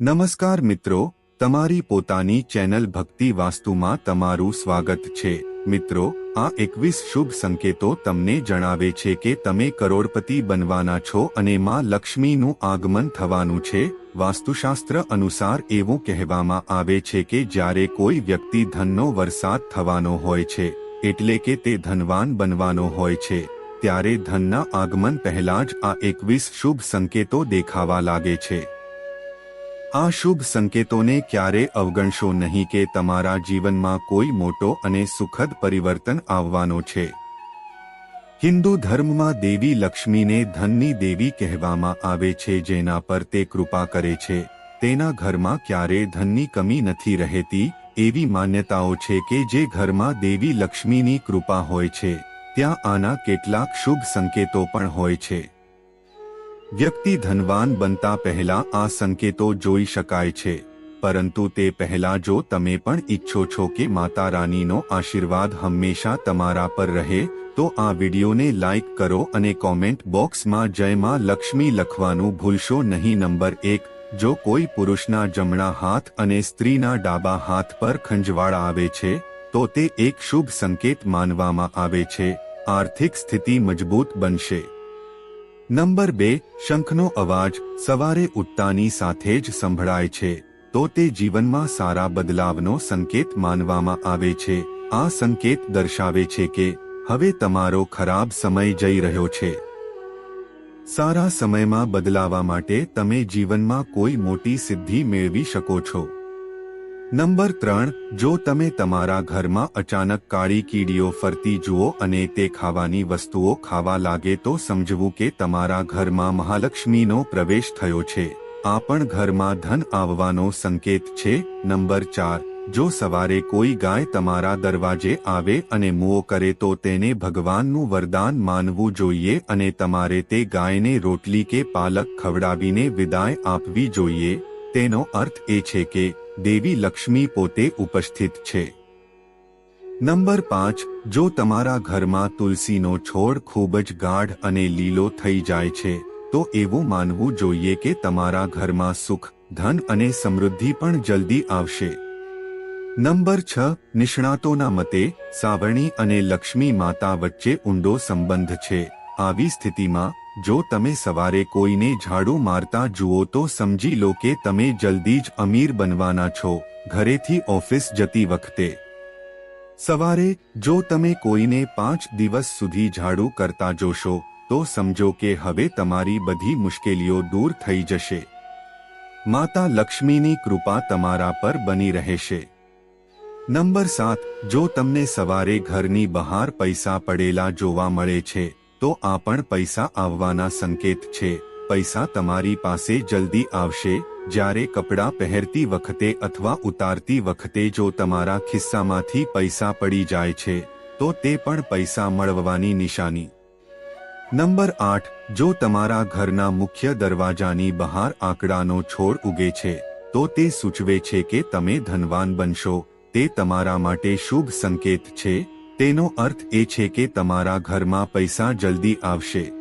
નમસ્કાર મિત્રો, તમારી પોતાની ચેનલ ભક્તિ વાસ્તુમાં તમારું સ્વાગત છે. મિત્રો, આ એકવીસ શુભ સંકેતો તમને જણાવે છે કે તમે કરોડપતિ બનવાના છો અને માં લક્ષ્મીનું આગમન થવાનું છે. વાસ્તુશાસ્ત્ર અનુસાર એવું કહેવામાં આવે છે કે જ્યારે કોઈ વ્યક્તિ ધનનો વરસાદ થવાનો હોય છે, એટલે કે તે ધનવાન બનવાનો હોય છે, ત્યારે ધનના આગમન પહેલા જ આ એકવીસ શુભ સંકેતો દેખાવા લાગે છે. આ શુભ સંકેતોને ક્યારે અવગણશો નહીં કે તમારા જીવનમાં કોઈ મોટો અને સુખદ પરિવર્તન આવવાનો છે? હિન્દુ ધર્મમાં દેવી લક્ષ્મીને ધનની દેવી કહેવામાં આવે છે જેના પર તે કૃપા કરે છે. તેના ઘરમાં ક્યારે ધનની કમી નથી રહેતી, એવી માન્યતાઓ છે કે જે ઘરમાં દેવી લક્ષ્મીની કૃપા હોય છે. ત્યાં આના કેટલાક શુભ સંકેતો પણ હોય છે. વ્યક્તિ ધનવાન બનતા પહેલા આ સંકેતો જોઈ શકાય છે, પરંતુ તે પહેલા જો તમે પણ ઈચ્છો છો કે માતા રાનીનો આશીર્વાદ હંમેશા તમારા પર રહે, તો આ વિડીયોને લાઇક કરો અને કોમેન્ટ બોક્સમાં જય માં લક્ષ્મી લખવાનું ભૂલશો નહીં. નંબર એક, જો કોઈ પુરુષના જમણા હાથ અને સ્ત્રીના ડાબા હાથ પર ખંજવાળ આવે છે, તો તે એક શુભ સંકેત માનવામાં આવે છે, આર્થિક સ્થિતિ મજબૂત બનશે. નંબર બે, શંખનો અવાજ સવારે ઉઠતાની સાથે જ સંભળાય છે. તો તે જીવનમાં સારા બદલાવનો સંકેત માનવામાં આવે છે. આ સંકેત દર્શાવે છે કે, હવે તમારો ખરાબ સમય જઈ રહ્યો છે. સારા સમયમાં બદલાવા માટે તમે જીવનમાં કોઈ મોટી સિદ્ધિ મેળવી શકો છો. નંબર ત્રણ, જો તમે તમારા ઘરમાં અચાનક કાળી કીડીઓ ફરતી જુઓ અને તે ખાવાની વસ્તુઓ ખાવા લાગે તો સમજવું કે તમારા ઘરમાં મહાલક્ષ્મીનો પ્રવેશ થયો છે. આ પણ ઘરમાં ધન આવવાનો સંકેત છે. નંબર ચાર, જો સવારે કોઈ ગાય તમારા દરવાજે આવે અને મુઓ કરે તો તેને ભગવાનનું વરદાન માનવું જોઈએ અને તમારે તે ગાયને રોટલી કે પાલક ખવડાવીને વિદાય આપવી જોઈએ. તેનો અર્થ એ છે કે દેવી લક્ષ્મી પોતે ઉપસ્થિત છે. નંબર પાંચ, જો તમારા ઘરમાં તુલસીનો છોડ ખૂબ જ ગાઢ અને લીલો થઈ જાય છે, તો એવું માનવું જોઈએ કે તમારા ઘરમાં સુખ, ધન અને સમૃદ્ધિ પણ જલ્દી આવશે. નંબર છ, નિષ્ણાતોના મતે, સાવરણી અને લક્ષ્મી માતા વચ્ચે ઊંડો સંબંધ છે. આવી સ્થિતિમાં જો તમે સવારે કોઈને ઝાડુ મારતા જુઓ તો સમજી લો કે તમે જલ્દી જ અમીર બનવાના છો, ઘરેથી ઓફિસ જતી વખતે. સવારે, જો તમે કોઈને પાંચ દિવસ સુધી ઝાડુ કરતા જોશો, તો સમજો કે હવે તમારી બધી મુશ્કેલીઓ દૂર થઈ જશે. માતા લક્ષ્મીની કૃપા તમારા પર બની રહેશે. નંબર સાત, જો તમને સવારે ઘરની બહાર પૈસા પડેલા જોવા મળે છે તો આ પણ પૈસા આવવાના સંકેત છે. પૈસા તમારી પાસે જલ્દી આવશે, જ્યારે કપડાં પહેરતી વખતે અથવા ઉતારતી વખતે જો તમારા ખિસ્સામાંથી પૈસા પડી જાય છે, તો તે પણ પૈસા મળવાની નિશાની. નંબર આઠ, જો તમારા ઘરના મુખ્ય દરવાજાની બહાર આંકડાનો છોડ ઉગે છે, તો તે સૂચવે છે કે તમે ધનવાન બનશો. તે તમારા માટે શુભ સંકેત છે. તેનો અર્થ એ છે કે તમારા ઘરમાં પૈસા જલ્દી આવશે.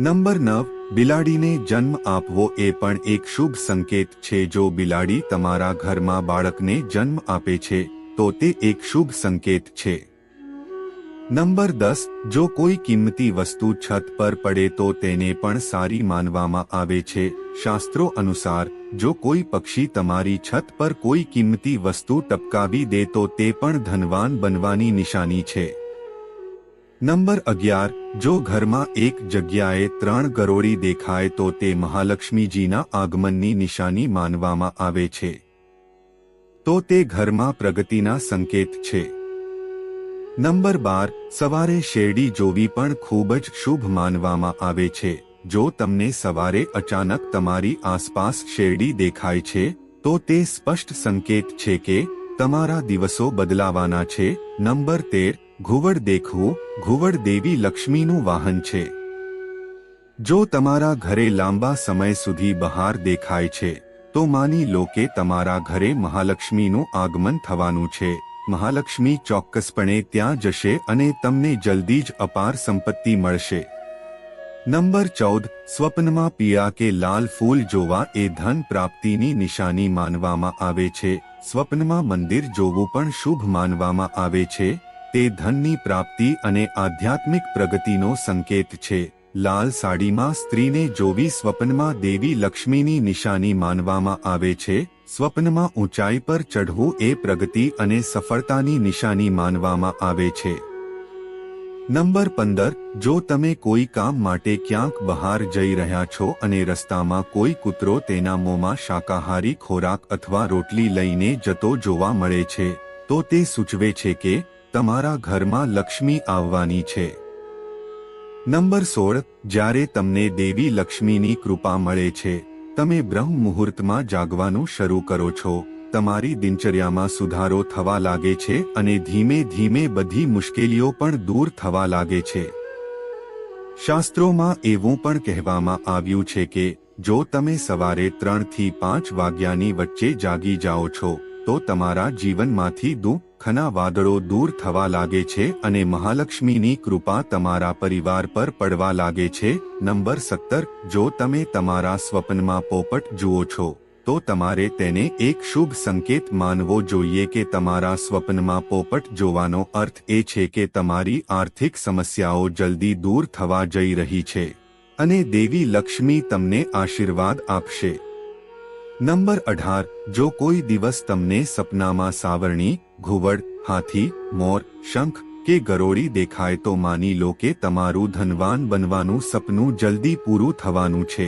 નંબર નવ, બિલાડીને જન્મ આપવો એ પણ એક શુભ સંકેત છે. જો બિલાડી તમારા ઘરમાં બાળકને જન્મ આપે છે, તો તે એક શુભ સંકેત છે. નંબર દસ, જો કોઈ કિંમતી વસ્તુ છત પર પડે તો તેને પણ સારી માનવામાં આવે છે. શાસ્ત્રો અનુસાર, જો કોઈ પક્ષી તમારી છત પર કોઈ કિંમતી વસ્તુ ટપકાવી દે તો તે પણ ધનવાન બનવાની નિશાની છે. નંબર અગિયાર, જો ઘરમાં એક જગ્યાએ ત્રણ ગરોળી દેખાય તો તે મહાલક્ષ્મીજીના આગમનની નિશાની માનવામાં આવે છે. તો તે ઘરમાં પ્રગતિના સંકેત છે. નંબર બાર, સવારે શેરડી જોવી પણ ખૂબ જ શુભ માનવામાં આવે છે. જો તમને સવારે અચાનક તમારી આસપાસ શેરડી દેખાય છે, તો તે સ્પષ્ટ સંકેત છે કે તમારા દિવસો બદલાવાના છે. નંબર તેર, ઘુવડ દેખવું, ઘુવડ દેવી લક્ષ્મીનું વાહન છે. જો તમારા ઘરે લાંબા સમય સુધી બહાર દેખાય છે, તો માની લો કે તમારા ઘરે મહાલક્ષ્મીનું આગમન થવાનું છે. મહાલક્ષ્મી ચોક્કસપણે ત્યાં જશે અને તમને જલ્દી જ અપાર સંપત્તિ મળશે. નંબર ચૌદ, સ્વપ્નમાં પીળા કે લાલ ફૂલ જોવા એ ધન પ્રાપ્તિની નિશાની માનવામાં આવે છે. સ્વપ્નમાં મંદિર જોવું પણ શુભ માનવામાં આવે છે. તે ધનની પ્રાપ્તિ અને આધ્યાત્મિક પ્રગતિનો સંકેત છે. લાલ સાડીમાં સ્ત્રીને જોવી સ્વપ્નમાં દેવી લક્ષ્મીની નિશાની માનવામાં આવે છે. સ્વપ્નમાં ઊંચાઈ પર ચઢવું એ પ્રગતિ અને સફળતાની નિશાની માનવામાં આવે છે. નંબર પંદર, જો તમે કોઈ કામ માટે ક્યાંક બહાર જઈ રહ્યા છો અને રસ્તામાં કોઈ કૂતરો તેના મોંમાં શાકાહારી ખોરાક અથવા રોટલી લઈને જતો જોવા મળે છે, તો તે સૂચવે છે કે તમારા ઘરમાં લક્ષ્મી આવવાની છે. નંબર સોળ, જ્યારે તમને દેવી લક્ષ્મીની કૃપા મળે છે તમે બ્રહ્મ મુહૂર્તમાં જાગવાનું શરૂ કરો છો. તમારી દિનચર્યામાં સુધારો થવા લાગે છે અને ધીમે ધીમે બધી મુશ્કેલીઓ પણ દૂર થવા લાગે છે. શાસ્ત્રોમાં એવું પણ કહેવામાં આવ્યું છે કે, જો તમે સવારે ત્રણથી પાંચ વાગ્યાની વચ્ચે જાગી જાઓ છો તો તમારા જીવનમાંથી દુઃખના વાદળો દૂર થવા લાગે છે અને મહાલક્ષ્મીની કૃપા તમારા પરિવાર પર પડવા લાગે છે. નંબર સત્તર, જો તમે તમારા સ્વપ્નમાં પોપટ જુઓ છો, તો તમારે તેને એક શુભ સંકેત માનવો જોઈએ કે તમારા સ્વપ્નમાં પોપટ જોવાનો અર્થ એ છે કે તમારી આર્થિક સમસ્યાઓ જલ્દી દૂર થવા જઈ રહી છે. અને દેવી લક્ષ્મી તમને આશીર્વાદ આપશે. નંબર અઢાર, જો કોઈ દિવસ તમને સપનામાં સાવરણી, ઘુવડ, હાથી, મોર, શંખ કે ગરોળી દેખાય તો માની લો કે તમારું ધનવાન બનવાનું સપનું જલ્દી પૂરું થવાનું છે.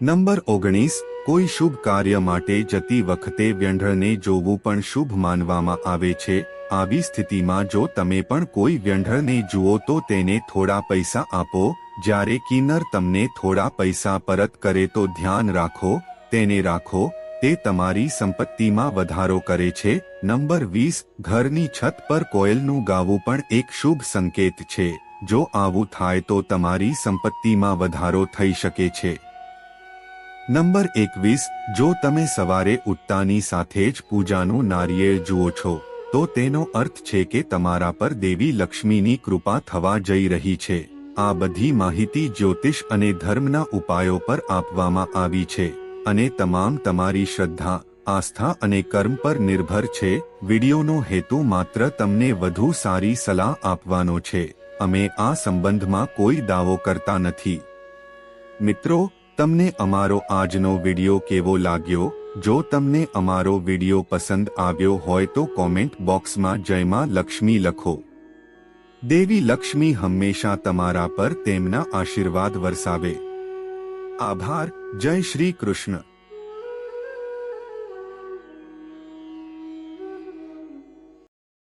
નંબર ઓગણીસ, કોઈ શુભ કાર્ય માટે જતી વખતે વ્યંઢળને જોવું પણ શુભ માનવામાં આવે છે. આવી સ્થિતિમાં જો તમે પણ કોઈ વ્યંઢળને જુઓ તો તેને થોડા પૈસા આપો. જ્યારે કિન્નર તમને થોડા પૈસા પરત કરે તો ધ્યાન રાખો. તેને રાખો, તે તમારી સંપત્તિમાં વધારો કરે છે. નંબર વીસ, ઘરની છત પર કોયલનું ગાવું પણ એક શુભ સંકેત છે. જો આવું થાય તો તમારી સંપત્તિમાં વધારો થઈ શકે છે. નંબર એકવીસ, જો તમે સવારે ઉઠતાની સાથે જ પૂજાનું નારિયેળ જુઓ છો, તો તેનો અર્થ છે કે તમારા પર દેવી લક્ષ્મીની કૃપા થવા જઈ રહી છે. આ બધી માહિતી જ્યોતિષ અને ધર્મના ઉપાયો પર આપવામાં આવી છે. અને તમામ તમારી શ્રદ્ધા, આસ્થા અને કર્મ પર નિર્ભર છે, વિડિયોનો હેતુ માત્ર તમને વધુ સારી સલાહ આપવાનો છે. અમે આ સંબંધમાં કોઈ દાવો કરતા નથી. મિત્રો, તમને અમારો આજનો વીડિયો કેવો લાગ્યો? જો તમને અમારો વીડિયો પસંદ આવ્યો હોય તો કોમેન્ટ બોક્સમાં જયમાં લક્ષ્મી લખો. દેવી લક્ષ્મી હંમેશા તમારા પર તેમના આશીર્વાદ વરસાવે. આભાર. જય શ્રી કૃષ્ણ.